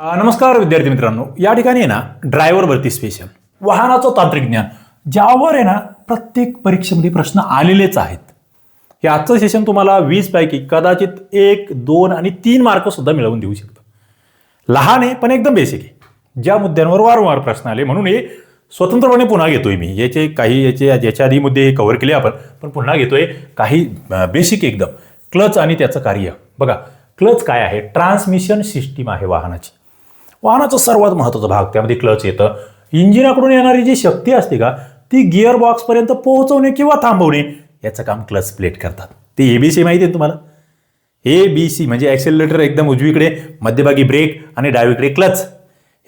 नमस्कार विद्यार्थी मित्रांनो. या ठिकाणी आहे ना ड्रायव्हर भरती स्पेशल वाहनाचं तांत्रिक ज्ञान. ज्यावर आहे ना प्रत्येक परीक्षेमध्ये प्रश्न आलेलेच आहेत. हे आजचं सेशन तुम्हाला वीस पैकी कदाचित एक दोन आणि तीन मार्क सुद्धा मिळवून देऊ शकतं. लहान आहे पण एकदम बेसिक आहे. ज्या मुद्द्यांवर वारंवार प्रश्न आले म्हणून हे स्वतंत्रपणे पुन्हा घेतोय मी. याचे काही याचे याच्या आधी मुद्दे कव्हर केले आपण पण पुन्हा घेतोय. काही बेसिक एकदम. क्लच आणि त्याचं कार्य. बघा क्लच काय आहे? ट्रान्समिशन सिस्टीम आहे वाहनाची. वाहनाचा सर्वात महत्त्वाचा भाग. त्यामध्ये क्लच येतं. इंजिनाकडून येणारी जी शक्ती असते का ती गिअर बॉक्सपर्यंत पोहोचवणे किंवा थांबवणे याचं काम क्लच प्लेट करतात. ते ए बी सी माहिती आहे तुम्हाला? ए बी सी म्हणजे ॲक्सेलरेटर एकदम उजवीकडे मध्यभागी ब्रेक आणि डावीकडे क्लच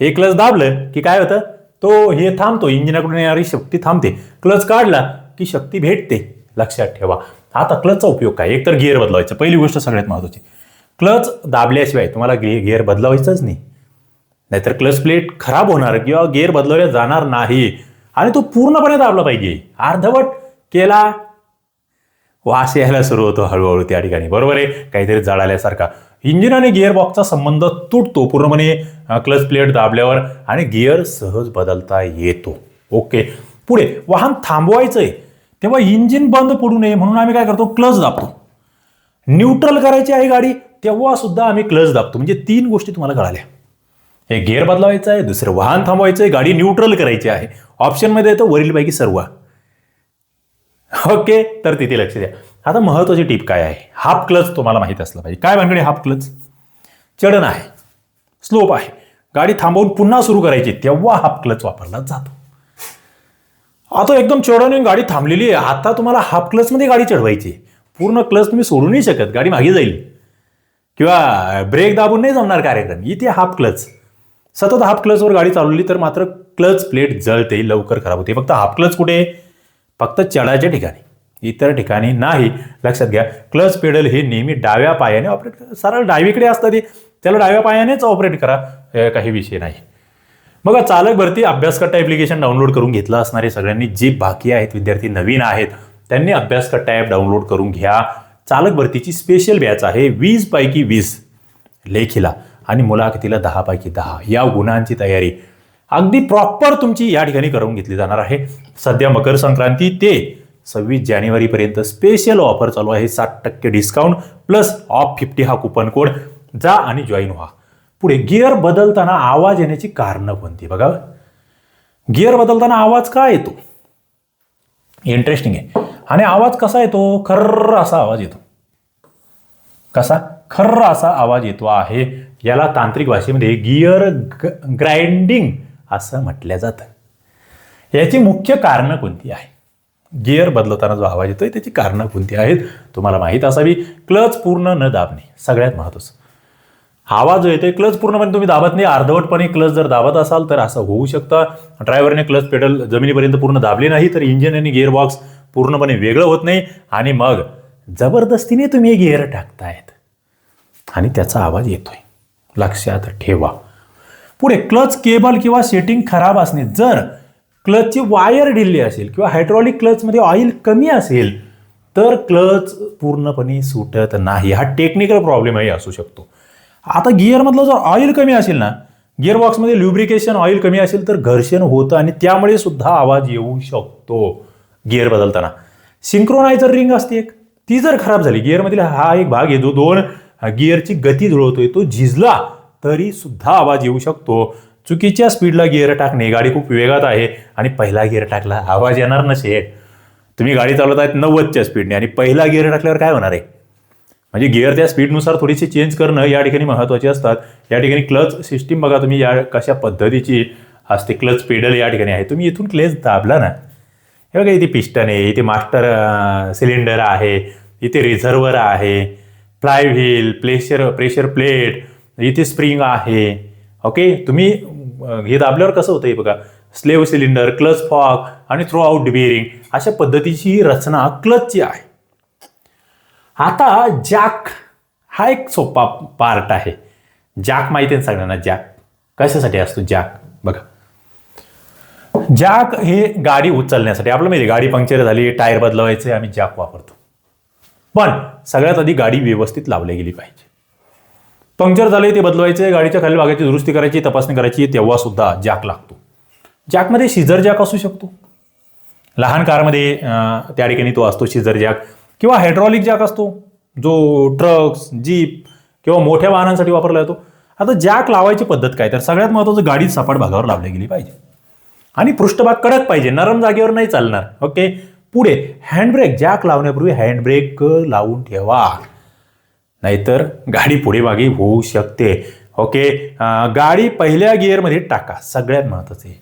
हे क्लच दाबलं की काय होतं? तो हे थांबतो इंजिनाकडून येणारी शक्ती थांबते. क्लच काढला की शक्ती भेटते. लक्षात ठेवा. आता क्लचचा उपयोग काय? एक तर गिअर बदलवायचा. पहिली गोष्ट सगळ्यात महत्त्वाची. क्लच दाबल्याशिवाय तुम्हाला गिअर बदलावायचंच नाही. नाहीतर क्लच प्लेट खराब होणार किंवा गिअर बदलवल्या जाणार नाही. आणि तो पूर्णपणे दाबला पाहिजे. अर्धवट केला. वास यायला सुरू होतो हळूहळू त्या ठिकाणी. बरोबर आहे? काहीतरी जळाल्यासारखा. इंजिन आणि गिअर बॉक्सचा संबंध तुटतो. पूर्णपणे क्लच प्लेट दाबल्यावर आणि गिअर सहज बदलता येतो. ओके पुढे वाहन थांबवायचं आहे तेव्हा इंजिन बंद पडू नये. म्हणून आम्ही काय करतो? क्लच दाबतो. न्यूट्रल करायची आहे गाडी तेव्हा सुद्धा आम्ही क्लच दाबतो. म्हणजे तीन गोष्टी तुम्हाला कळाल्या. हे गेअर बदलावायचं आहे दुसरं वाहन थांबवायचं आहे गाडी न्यूट्रल करायची आहे. ऑप्शनमध्ये येतं वरीलपैकी सर्व. ओके तर तिथे लक्ष द्या. आता महत्वाची टीप काय आहे? हाफ क्लच तुम्हाला माहीत असलं पाहिजे. काय भानगडी हाफ क्लच? चढण आहे. स्लोप आहे. गाडी थांबवून पुन्हा सुरू करायची तेव्हा हाफ क्लच वापरला जातो. आता एकदम चढवून गाडी थांबलेली आहे. आता तुम्हाला हाफ क्लचमध्ये गाडी चढवायची आहे. पूर्ण क्लच तुम्ही सोडू नाही शकत. गाडी मागे जाईल. किंवा ब्रेक दाबून नाही जमणार कार्यक्रम. इथे हाफ क्लच. सतत हाफ क्लचवर गाडी चालवली तर मात्र क्लच प्लेट जळते लवकर खराब होते. फक्त हाफ क्लच कुठे? फक्त चढाच्या ठिकाणी. इतर ठिकाणी नाही. लक्षात घ्या क्लच पेडल हे नेहमी डाव्या पायाने ऑपरेट करा. सरळ डावीकडे असतं ते. त्याला डाव्या पायानेच ऑपरेट करा. काही विषय नाही. बघा चालक भरती अभ्यासकट्टा ॲप्लिकेशन डाउनलोड करून घेतलं असणारे सगळ्यांनी जे बाकी आहेत विद्यार्थी नवीन आहेत त्यांनी अभ्यासकट्टा ॲप डाउनलोड करून घ्या. चालक भरतीची स्पेशल बॅच आहे. वीस पैकी वीस लेखीला. आणि मुलाखतीला दहापैकी दहा. या गुणांची तयारी अगदी प्रॉपर तुमची या ठिकाणी करून घेतली जाणार आहे. सध्या मकर संक्रांती ते सव्वीस जानेवारीपर्यंत स्पेशल ऑफर चालू आहे. साठ टक्के डिस्काउंट प्लस ऑफ फिफ्टी हा कुपन कोड जा आणि जॉईन व्हा. पुढे गिअर बदलताना आवाज येण्याची कारणं कोणती? बघा. गिअर बदलताना आवाज का येतो? इंटरेस्टिंग आहे. आणि आवाज कसा येतो? खर्र असा आवाज येतो. कसा? खर्र असा आवाज येतो आहे. याला तांत्रिक भाषेमध्ये गिअर ग्राइंडिंग असं म्हटलं जातं. याची मुख्य कारणं कोणती आहे गिअर बदलताना जो आवाज येतोय त्याची कारणं कोणती आहेत? तुम्हाला माहीत असावी क्लच पूर्ण न दाबणे सगळ्यात महत्त्वाचं आवाज जो येतोय क्लच पूर्णपणे तुम्ही दाबत नाही अर्धवटपणे क्लच जर दाबत असाल तर असं होऊ शकतं. ड्रायव्हरने क्लच पेडल जमिनीपर्यंत पूर्ण दाबले नाही तर इंजिन आणि गिअर बॉक्स पूर्णपणे वेगळं होत नाही. आणि मग जबरदस्तीने तुम्ही गिअर टाकतायत. आणि त्याचा आवाज येतोय. लक्षात ठेवा. पुढे क्लच केबल किंवा सेटिंग खराब असणे जर क्लचची वायर ढिल्ली असेल किंवा हायड्रॉलिक क्लचमध्ये ऑइल कमी असेल तर क्लच पूर्णपणे सुटत नाही. हा टेक्निकल प्रॉब्लेमही असू शकतो. आता गिअरमधलं जर ऑइल कमी असेल ना गिअरबॉक्समध्ये ल्युब्रिकेशन ऑइल कमी असेल तर घर्षण होतं आणि त्यामुळे सुद्धा आवाज येऊ शकतो गिअर बदलताना. सिंक्रोनायझर रिंग असते एक ती जर खराब झाली गिअरमधील हा एक भाग आहे जो दोन गिअरची गती जुळवतोय तो झिजला तरी सुद्धा आवाज येऊ शकतो. चुकीच्या स्पीडला गिअर टाकणे गाडी खूप वेगात आहे आणि पहिला गिअर टाकला आवाज येणार नसे. तुम्ही गाडी चालवत आहेत नव्वदच्या स्पीडने आणि पहिला गिअर टाकल्यावर काय होणार आहे? म्हणजे गिअर त्या स्पीडनुसार थोडीशी चेंज करणं या ठिकाणी महत्त्वाचे असतात. या ठिकाणी क्लच सिस्टीम बघा तुम्ही या कशा पद्धतीची असते क्लच पेडल या ठिकाणी आहे. तुम्ही इथून क्लेच दाबला ना. हे बघा इथे पिस्टन आहे इथे मास्टर सिलेंडर आहे इथे रिझर्वर आहे. Fly wheel pressure pressure plate इथे स्प्रिंग आहे. ओके तुम्ही हे दाबल्यावर कसं होतं हे बघा. स्लेव सिलेंडर क्लच फॉक आणि थ्रो आउट बिअरिंग अशा पद्धतीची रचना क्लचची आहे. आता जॅक हा एक सोपा पार्ट आहे. जॅक माहिती आहे ना सगळ्यांना? जॅक कशासाठी असतो जॅक बघा. जॅक हे गाडी उचलण्यासाठी. आपलं माहिती गाडी पंक्चर झाली टायर बदलवायचे आम्ही जॅक वापरतो. पण सगळ्यात आधी गाडी व्यवस्थित लावली गेली पाहिजे. पंक्चर झाले ते बदलवायचे गाडीच्या खाली भागाची दुरुस्ती करायची तपासणी करायची तेव्हा सुद्धा जॅक लागतो. जॅकमध्ये शिजर जॅक असू शकतो. लहान कारमध्ये त्या ठिकाणी तो असतो शिजर जॅक. किंवा हायड्रॉलिक जॅक असतो जो ट्रक्स जीप किंवा मोठ्या वाहनांसाठी वापरला जातो. आता जॅक लावायची पद्धत काय? तर सगळ्यात महत्त्वाचं गाडी सपाट भागावर लावली गेली पाहिजे. आणि पृष्ठभाग कडक पाहिजे नरम जागेवर नाही चालणार ओके? पुढे हँडब्रेक जॅक लावण्यापूर्वी हँडब्रेक लावून ठेवा. नाहीतर गाडी पुढे मागे होऊ शकते. ओके गाडी पहिल्या गिअरमध्ये टाका. सगळ्यात महत्त्वाचं आहे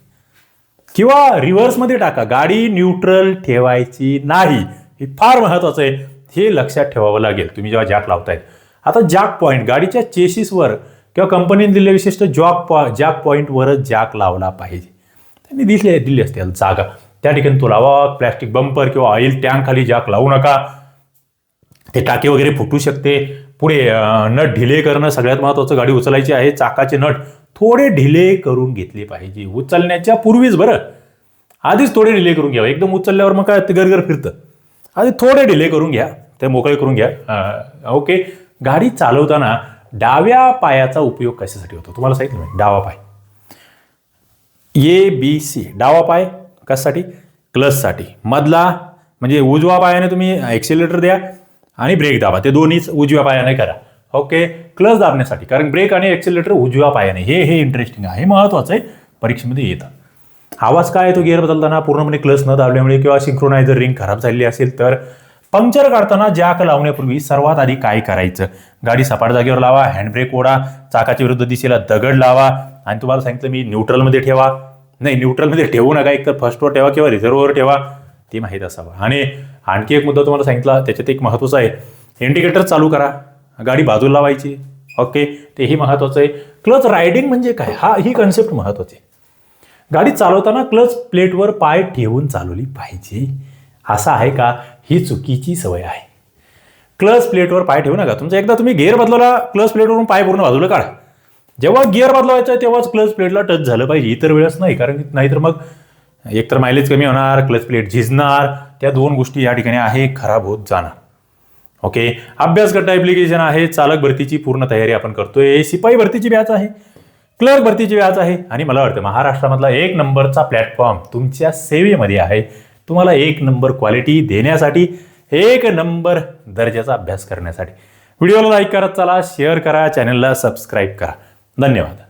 किंवा रिव्हर्समध्ये टाका. गाडी न्यूट्रल ठेवायची नाही. हे फार महत्त्वाचं आहे. हे लक्षात ठेवावं लागेल. तुम्ही जेव्हा जॅक लावतायत. आता जॅक पॉईंट गाडीच्या चेसिसवर किंवा कंपनीने दिलेल्या विशिष्ट जॉक पॉ जॅक पॉईंटवरच जॅक लावला पाहिजे. त्यांनी दिसले दिली असते जागा. त्या ठिकाणी तो लावा प्लॅस्टिक बंपर किंवा ऑइल टँक खाली जॅक लावू नका. ते टाके वगैरे फुटू शकते. पुढे नट ढिले करणं सगळ्यात महत्त्वाचं गाडी उचलायची आहे चाकाचे नट थोडे ढिले करून घेतले पाहिजे. उचलण्याच्या पूर्वीच बरं. आधीच थोडे डिले करून घ्या एकदम उचलल्यावर मग काय ते गरगर फिरतं. आधी थोडे डिले करून घ्या. ते मोकळे करून घ्या. ओके. गाडी चालवताना डाव्या पायाचा उपयोग कशासाठी होतो? तुम्हाला सांगितलं डावा पाय. ए बी सी डावा पाय कशासाठी? क्लचसाठी. मधला म्हणजे उजवा पायाने तुम्ही एक्सिलेटर द्या आणि ब्रेक दाबा. ते दोन्हीच उजव्या पायाने करा. ओके क्लच दाबण्यासाठी. कारण ब्रेक आणि ॲक्सिलेटर उजव्या पायाने. हे हे इंटरेस्टिंग आहे. हे महत्त्वाचं आहे. परीक्षेमध्ये येतं. आवाज काय येतो? गिअर बदलताना पूर्णपणे क्लच न दाबल्यामुळे किंवा सिंक्रोनायझर रिंग खराब झालेली असेल तर पंक्चर काढताना जॅक लावण्यापूर्वी सर्वात आधी काय करायचं? गाडी सपाट जागेवर लावा हँडब्रेक ओढा चाकाच्या विरुद्ध दिशेला दगड लावा. आणि तुम्हाला सांगितलं मी न्यूट्रलमध्ये ठेवा. नाही न्यूट्रलमध्ये ठेवू नका. एक तर फर्स्टवर ठेवा किंवा रिझर्ववर ठेवा ते माहीत असावं. आणि आणखी एक मुद्दा तुम्हाला सांगितला त्याच्यात एक महत्त्वाचा आहे. इंडिकेटर चालू करा. गाडी बाजूला लावायची. ओके तेही महत्त्वाचं आहे. क्लच रायडिंग म्हणजे काय? हा ही कन्सेप्ट महत्त्वाची आहे. गाडी चालवताना क्लच प्लेटवर पाय ठेवून चालवली पाहिजे. असं आहे का? ही चुकीची सवय आहे. क्लच प्लेटवर पाय ठेवू नका. तुमचा एकदा तुम्ही गेअर बदलवला क्लच प्लेटवरून पाय पूर्ण बाजूला काढा. जेव्हा गिअर बदलवायचा आहे तेव्हाच क्लच प्लेटला टच झालं पाहिजे. इतर वेळेस नाही कारण नाहीतर मग एकतर मायलेज कमी होणार क्लच प्लेट झिजणार. त्या दोन गोष्टी या ठिकाणी आहे खराब होत जाणार. ओके अभ्यास गट ॲप्लिकेशन आहे चालक भरतीची पूर्ण तयारी आपण करतोय. शिपाई भरतीची व्याज आहे क्लर्क भरतीची व्याज आहे. आणि मला वाटतं महाराष्ट्रामधला एक नंबरचा प्लॅटफॉर्म तुमच्या सेवेमध्ये आहे. तुम्हाला एक नंबर क्वालिटी देण्यासाठी एक नंबर दर्जाचा अभ्यास करण्यासाठी. व्हिडिओला लाईक करत चला शेअर करा चॅनलला सबस्क्राईब करा. धन्यवाद